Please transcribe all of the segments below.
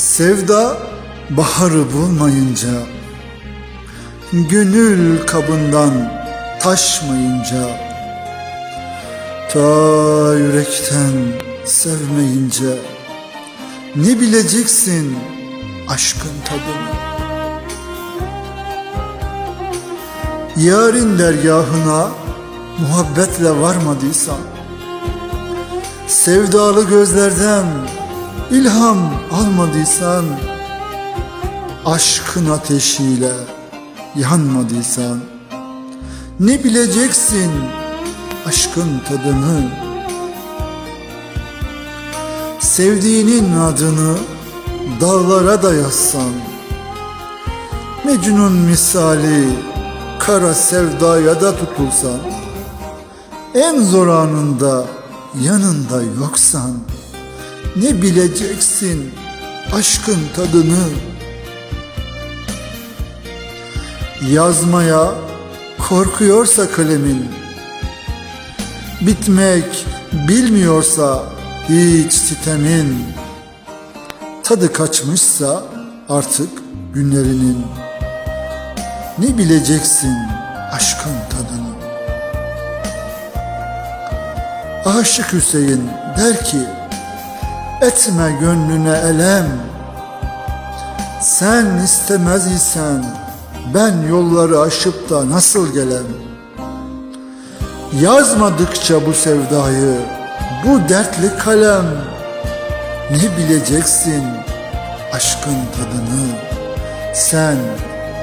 Sevda baharı bulmayınca Gönül kabından taşmayınca Ta yürekten sevmeyince Ne bileceksin aşkın tadını? Yarın dergahına muhabbetle varmadıysan Sevdalı gözlerden ilham almadıysan Aşkın ateşiyle yanmadıysan Ne bileceksin aşkın tadını? Sevdiğinin adını dağlara da yazsan Mecnun misali kara sevdaya da tutulsan En zor anında yanında yoksan Ne bileceksin aşkın tadını? Yazmaya korkuyorsa kalemin Bitmek bilmiyorsa hiç sitemin. Tadı kaçmışsa artık günlerinin. Ne bileceksin aşkın tadını? Aşık Hüseyin der ki Etme gönlüne elem. Sen istemez isen Ben yolları aşıp da nasıl gelem? Yazmadıkça bu sevdayı Bu dertli kalem. Ne bileceksin aşkın tadını? Sen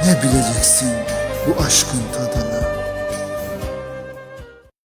ne bileceksin bu aşkın tadını